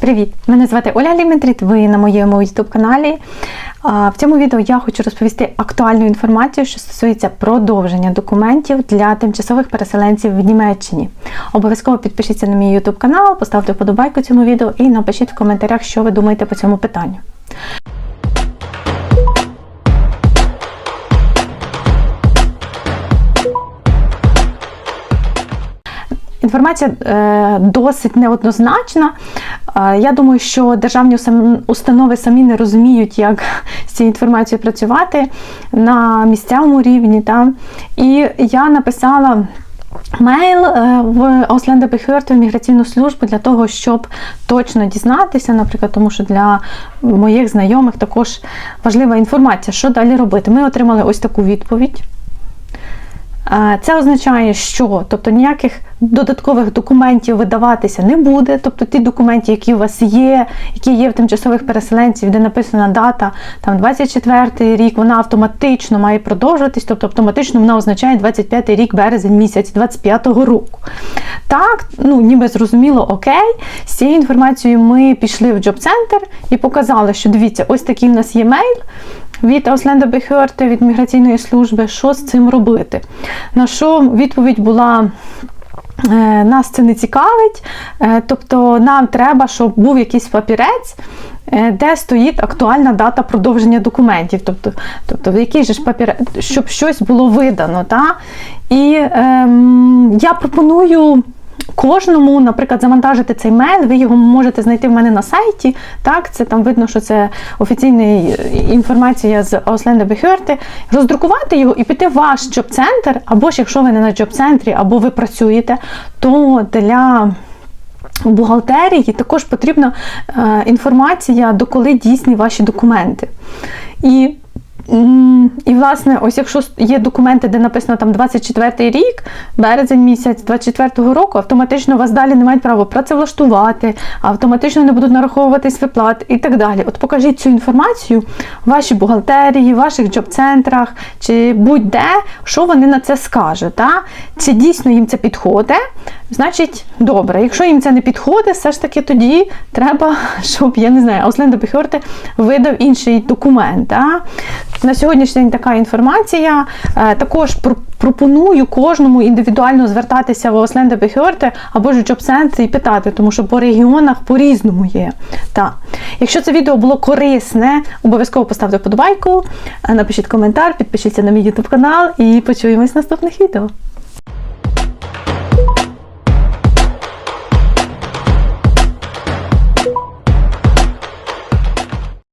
Привіт! Мене звати Оля Ліметріт, ви на моєму YouTube каналі. В цьому відео я хочу розповісти актуальну інформацію, що стосується продовження документів для тимчасових переселенців в Німеччині. Обов'язково підпишіться на мій YouTube канал, поставте вподобайку цьому відео і напишіть в коментарях, що ви думаєте по цьому питанню. Інформація е, досить неоднозначна. Е, я думаю, що державні установи самі не розуміють, як з цією інформацією працювати на місцевому рівні. Та? І я написала. Мейл е, в Behörde, в міграційну службу для того, щоб точно дізнатися, наприклад, тому що для моїх знайомих також важлива інформація, що далі робити. Ми отримали ось таку відповідь. Це означає, що тобто ніяких додаткових документів видаватися не буде. Тобто ті документи, які у вас є, які є в тимчасових переселенців, де написана дата там 24-й рік, вона автоматично має продовжуватись, тобто автоматично вона означає 25-й рік, березень місяць 25-го року. Так, ну ніби зрозуміло, окей. З цією інформацією ми пішли в джоб-центр і показали, що дивіться, ось такий в нас є мейл від Ausländer Behörde, від міграційної служби, що з цим робити. На що відповідь була. «Е, Нас це не цікавить, е, тобто нам треба, щоб був якийсь папірець, е, де стоїть актуальна дата продовження документів. Тобто, тобто який же ж папірець, щоб щось було видано. Та? І ем, я пропоную кожному, наприклад, завантажити цей мейл, ви його можете знайти в мене на сайті. Так, це там видно, що це офіційна інформація з Ausländer Behörde, роздрукувати його і піти в ваш джоб-центр, або ж якщо ви не на джоб-центрі, або ви працюєте, то для бухгалтерії також потрібна е, інформація, доколи дійсні ваші документи. І І, власне, ось якщо є документи, де написано там 24 рік, березень місяць 24-го року, автоматично вас далі не мають права працевлаштувати, автоматично не будуть нараховуватись виплат і так далі. От покажіть цю інформацію в вашій бухгалтерії, в ваших джоб-центрах чи будь-де, що вони на це скажуть. Та? Чи дійсно їм це підходить? Значить, добре. Якщо їм це не підходить, все ж таки тоді треба, щоб я не знаю, Ausländer Behörde видав інший документ. Та? На сьогоднішній день така інформація. Е, Також пропоную кожному індивідуально звертатися в Ausländer Behörde або ж в джоб-центр і питати, тому що по регіонах по-різному є. Та. Якщо це відео було корисне, обов'язково поставте вподобайку, е, напишіть коментар, підпишіться на мій YouTube канал і почуємось в наступних відео.